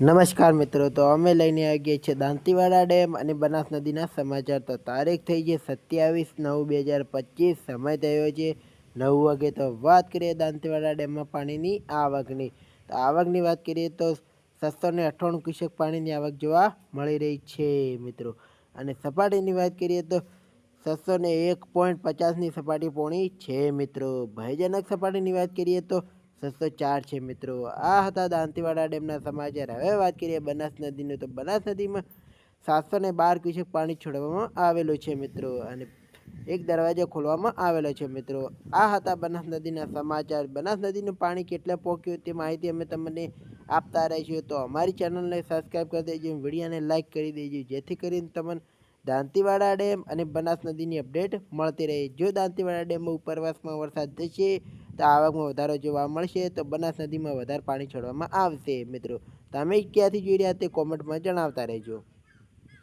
નમસ્કાર મિત્રો, તો અમે લઈને આવી ગયા છીએ દાંતીવાડા ડેમ અને બનાસ નદીના સમાચાર. તો તારીખ થઈ છે સત્યાવીસ નવ બે હજાર પચીસ, સમય થયો છે નવ વાગે. તો વાત કરીએ દાંતીવાડા ડેમમાં પાણીની આવકની. તો આવકની વાત કરીએ તો સત્સો ને અઠ્ઠાણું ક્યુસેક પાણીની આવક જોવા મળી રહી છે મિત્રો. અને સપાટીની વાત કરીએ તો છસો ને એક પોઈન્ટ પચાસની સપાટી પોણી છે મિત્રો. ભયજનક સપાટીની વાત કરીએ તો છસો ચાર છે મિત્રો. આ હતા દાંતીવાડા ડેમના સમાચાર. હવે વાત કરીએ બનાસ નદીનું. તો બનાસ નદીમાં સાતસો ને બાર ક્યુસેક પાણી છોડવામાં આવેલું છે મિત્રો. અને એક દરવાજો ખોલવામાં આવેલો છે મિત્રો. આ હતા બનાસ નદીના સમાચાર. બનાસ નદીનું પાણી કેટલે પહોંચ્યું તે માહિતી અમે તમને આપતા રહીશું. તો અમારી ચેનલને સબસ્ક્રાઈબ કરી દેજો વિડીયોને લાઈક કરી દેજો. જેથી કરીને તમને દાંતીવાડા ડેમ અને બનાસ નદીની અપડેટ મળતી રહે. જો દાંતીવાડા ડેમમાં ઉપરવાસમાં વરસાદ થશે તો આવકમાં વધારો જોવા મળશે તો બનાસ નદીમાં વધારે પાણી છોડવામાં આવશે મિત્રો. તમે ક્યાંથી જોઈ રહ્યા તે કોમેન્ટમાં જણાવતા રહેજો.